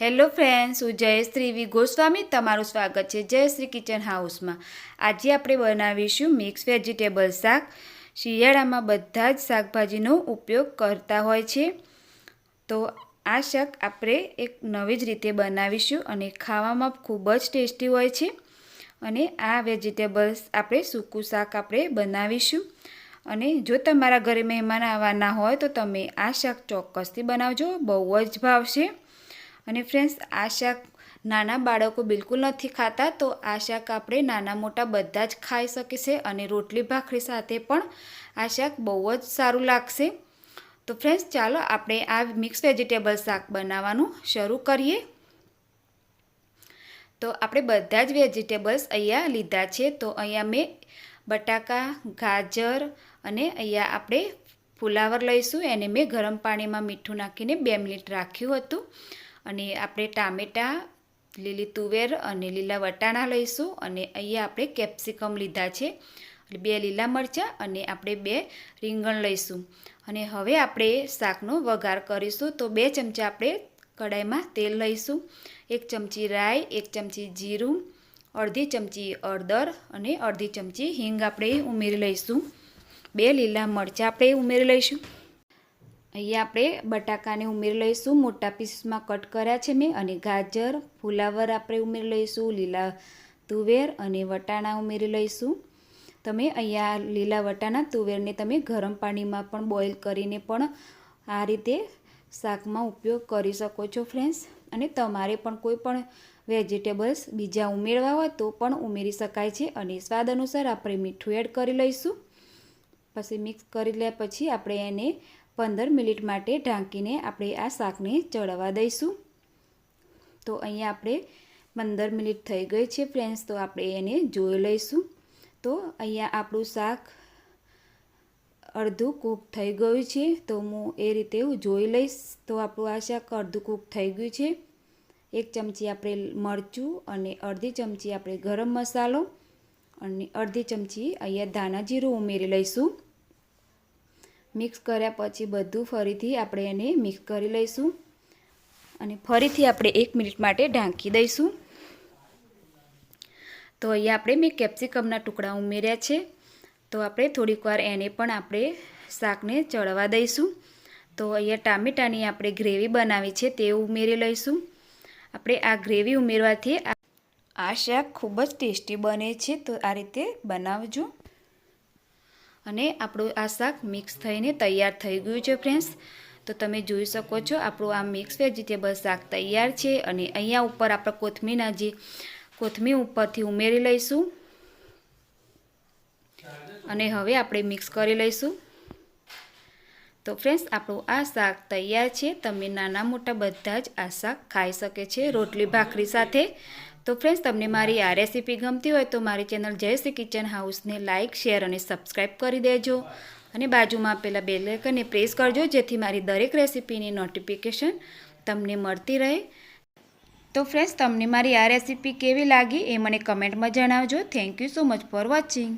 Hello friends, હું જયશ્રી વી ગોસ્વામી, તમારું સ્વાગત છે જયશ્રી કિચન હાઉસમાં. આજે આપણે બનાવીશું મિક્સ વેજીટેબલ શાક. શિયાળામાં બધા જ શાકભાજીનો ઉપયોગ કરતા હોય છે. તો આ શાક આપણે એક નવી જ રીતે બનાવીશું અને ખાવામાં ખૂબ જ ટેસ્ટી હોય છે. અને આ વેજીટેબલ્સ આપણે સૂકું શાક આપણે બનાવીશું. અને જો તમારા ઘરે મહેમાન આવવાના હોય તો તમે આ શાક ચોક્કસથી બનાવજો, બહુ જ ભાવશે. અને ફ્રેન્ડ્સ આ શાક નાના બાળકો બિલકુલ નથી ખાતા, તો આ શાક આપણે નાના મોટા બધા જ ખાઈ શકીશે અને રોટલી ભાખરી સાથે પણ આ શાક બહુ જ સારું લાગશે. તો ફ્રેન્ડ્સ ચાલો આપણે આ મિક્સ વેજીટેબલ શાક બનાવવાનું શરૂ કરીએ. તો આપણે બધા જ વેજીટેબલ્સ અહીંયા લીધા છે. તો અહીંયા મેં બટાકા, ગાજર અને અહીંયા આપણે ફુલાવર લઈશું. એને મેં ગરમ પાણીમાં મીઠું નાખીને બે મિનિટ રાખ્યું હતું. અને આપણે ટામેટાં, લીલી તુવેર અને લીલા વટાણા લઈશું. અને અહીંયા આપણે કેપ્સિકમ લીધા છે. બે લીલા મરચાં અને આપણે બે રીંગણ લઈશું. અને હવે આપણે શાકનો વઘાર કરીશું. તો બે ચમચા આપણે કડાઈમાં તેલ લઈશું. એક ચમચી રાઈ, એક ચમચી જીરું, અડધી ચમચી અડદર અને અડધી ચમચી હિંગ આપણે ઉમેરી લઈશું. બે લીલા મરચાં આપણે ઉમેરી લઈશું. અહીંયા આપણે બટાકાને ઉમેરી લઈશું. મોટા પીસમાં કટ કર્યા છે મેં અને ગાજર, ફુલાવર આપણે ઉમેરી લઈશું, લીલા તુવેર અને વટાણા ઉમેરી લઈશું. તમે અહીંયા લીલા વટાણા તુવેરને તમે ગરમ પાણીમાં પણ બોઇલ કરીને પણ આ રીતે શાકમાં ઉપયોગ કરી શકો છો ફ્રેન્ડ્સ. અને તમારે પણ કોઈ પણ વેજીટેબલ્સ બીજા ઉમેરવા હોય તો પણ ઉમેરી શકાય છે અને સ્વાદ અનુસાર આપણે મીઠું એડ કરી લઈશું. પછી મિક્સ કરી લે પછી આપણે એને પંદર મિનિટ માટે ઢાંકીને આપણે આ શાકને ચડવા દઈશું. તો અહીંયા આપણે પંદર મિનિટ થઈ ગઈ છે ફ્રેન્ડ્સ, તો આપણે એને જોઈ લઈશું. તો અહીંયા આપણું શાક અડધું કૂક થઈ ગયું છે, તો હું એ રીતે હું જોઈ લઈશ. તો આપણું આ શાક અડધું કૂક થઈ ગયું છે. એક ચમચી આપણે મરચું અને અડધી ચમચી આપણે ગરમ મસાલો અને અડધી ચમચી અહીંયા ધાણા જીરું ઉમેરી લઈશું. મિક્સ કર્યા પછી બધું ફરીથી આપણે એને મિક્સ કરી લઈશું. અને ફરીથી આપણે એક મિનિટ માટે ઢાંકી દઈશું. તો અહીંયા આપણે મેં કેપ્સિકમના ટુકડા ઉમેર્યા છે. તો આપણે થોડીક એને પણ આપણે શાકને ચડવા દઈશું. તો અહીંયા ટામેટાની આપણે ગ્રેવી બનાવી છે તે ઉમેરી લઈશું. આપણે આ ગ્રેવી ઉમેરવાથી આ શાક ખૂબ જ ટેસ્ટી બને છે. તો આ રીતે બનાવજો. અને આપણું આ શાક મિક્સ થઈને તૈયાર થઈ ગયું છે ફ્રેન્ડ્સ તો તમે જોઈ શકો છો, આપણું આ મિક્સ વેજીટેબલ શાક તૈયાર છે અને અહીંયા ઉપર આપણે કોથમીરના જે કોથમીર ઉપરથી ઉમેરી લઈશું. અને હવે આપણે મિક્સ કરી લઈશું. તો ફ્રેન્ડ્સ આપણું આ શાક તૈયાર છે. તમે નાના મોટા બધા જ આ શાક ખાઈ શકે છે રોટલી, ભાખરી સાથે. તો ફ્રેન્ડ્સ તમને મારી આ રેસીપી ગમતી હોય તો મારી ચેનલ જયશ્રી કિચન હાઉસને લાઇક શેર અને સબસ્ક્રાઈબ કરી દેજો. અને બાજુમાં પેલા બેલેકનને પ્રેસ કરજો, જેથી મારી દરેક રેસીપીની નોટિફિકેશન તમને મળતી રહે. તો ફ્રેન્ડ્સ તમને મારી આ રેસીપી કેવી લાગી એ મને કમેન્ટમાં જણાવજો. Thank you so much for watching